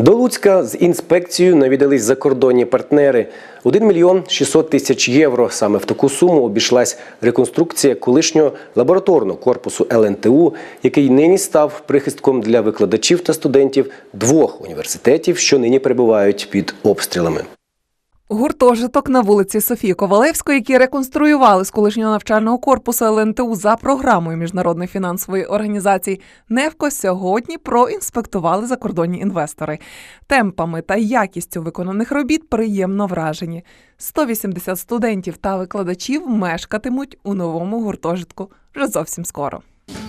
До Луцька з інспекцією навідались закордонні партнери. 1 мільйон 600 тисяч євро. Саме в таку суму обійшлась реконструкція колишнього лабораторного корпусу ЛНТУ, який нині став прихистком для викладачів та студентів двох університетів, що нині перебувають під обстрілами. Гуртожиток на вулиці Софії Ковалевської, які реконструювали з колишнього навчального корпусу ЛНТУ за програмою міжнародної фінансової організації «Невко», сьогодні проінспектували закордонні інвестори. Темпами та якістю виконаних робіт приємно вражені. 180 студентів та викладачів мешкатимуть у новому гуртожитку вже зовсім скоро.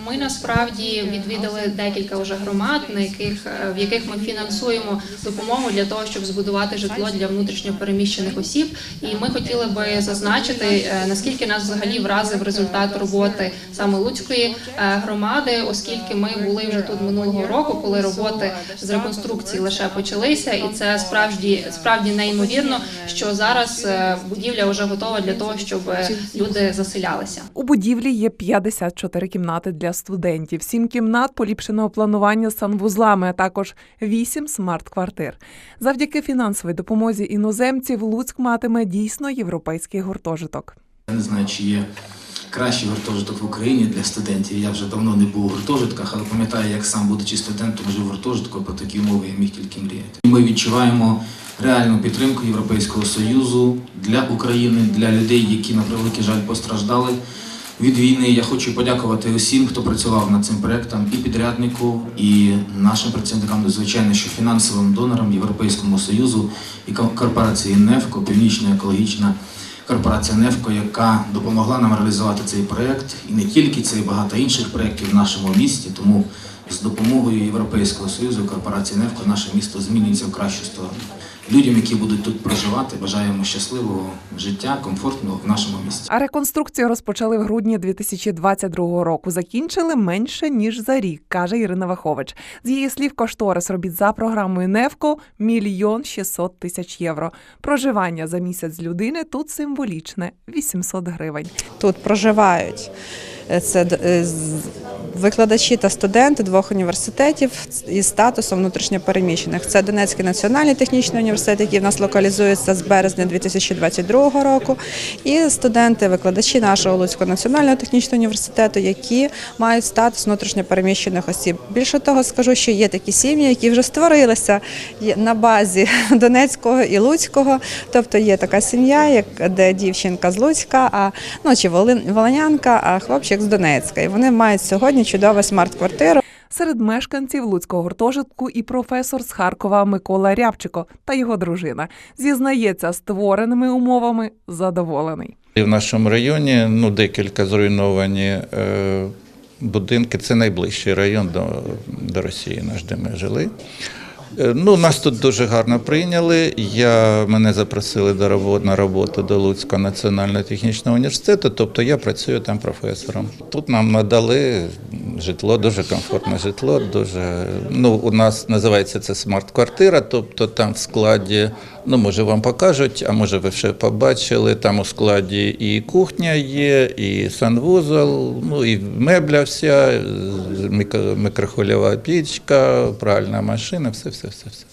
Ми насправді відвідали декілька вже громад, на яких е, в яких ми фінансуємо допомогу для того, щоб збудувати житло для внутрішньо переміщених осіб. І ми хотіли би зазначити, е, наскільки нас взагалі вразив результат роботи саме Луцької е, громади, оскільки ми були вже тут минулого року, коли роботи з реконструкції лише почалися, і це справді справді неймовірно, що зараз будівля вже готова для того, щоб люди заселялися. У будівлі є 54 кімнати для студентів, 7 кімнат поліпшеного планування санвузлами, а також 8 смарт-квартир. Завдяки фінансовій допомозі іноземців Луцьк матиме дійсно європейський гуртожиток. Я не знаю, чи є кращий гуртожиток в Україні для студентів. Я вже давно не був у гуртожитках, але пам'ятаю, як сам, будучи студентом, жив в гуртожитку, про такі умови я міг тільки мріяти. Ми відчуваємо реальну підтримку Європейського Союзу для України, для людей, які на превеликий жаль постраждали від війни. Я хочу подякувати усім, хто працював над цим проектом, і підряднику, і нашим працівникам, звичайно, що фінансовим донорам Європейському Союзу і ко- корпорації НЕФКО, Північна екологічна корпорація НЕФКО, яка допомогла нам реалізувати цей проект, і не тільки це, і багато інших проєктів в нашому місті. Тому з допомогою Європейського Союзу, корпорації НЕФКО, наше місто змінюється в кращу сторону. Людям, які будуть тут проживати, бажаємо щасливого життя, комфортного в нашому місті. А реконструкцію розпочали в грудні 2022 року. Закінчили менше ніж за рік, каже Ірина Вахович. З її слів, кошторис робіт за програмою НЕВКО – мільйон 600 тисяч євро. Проживання за місяць людини тут символічне – 800 гривень. Тут проживають е, це е, викладачі та студенти двох університетів із статусом внутрішньопереміщених. Це Донецький національний технічний університет, який в нас локалізується з березня 2022 року, і студенти, викладачі нашого Луцького національного технічного університету, які мають статус внутрішньопереміщених осіб. Більше того, скажу, що є такі сім'ї, які вже створилися на базі Донецького і Луцького. Тобто є така сім'я, де дівчинка з Луцька, а ну чи Волин- Волинянка, а хлопчик з Донецька. І вони мають сьогодні чудову смарт-квартира. Серед мешканців Луцького гуртожитку і професор з Харкова Микола Рябчико та його дружина. Зізнається, створеними умовами задоволений. В нашому районі ну, декілька зруйновані е, будинки. Це найближчий район до, до Росії, наш, де ми жили. Е, Ну, нас тут дуже гарно прийняли. Я, мене запросили до роботи, на роботу до Луцького національного технічного університету, тобто я працюю там професором. Тут нам надали житло, дуже комфортне житло. Дуже, ну, у нас називається це смарт-квартира, тобто там в складі, ну, може, вам покажуть, а може ви вже побачили, там у складі і кухня є, і санвузол, ну, і мебля вся, мікрохвильова пічка, пральна машина, все, все, все, все.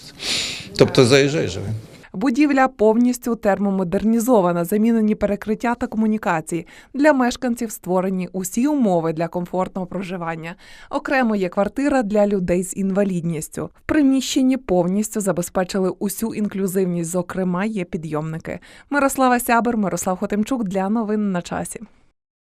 Тобто заїжджай живи. Будівля повністю термомодернізована, замінені перекриття та комунікації. Для мешканців створені усі умови для комфортного проживання. Окремо є квартира для людей з інвалідністю. В приміщенні повністю забезпечили усю інклюзивність. Зокрема, є підйомники. Мирослава Сябер, Мирослав Хотимчук для новин на часі.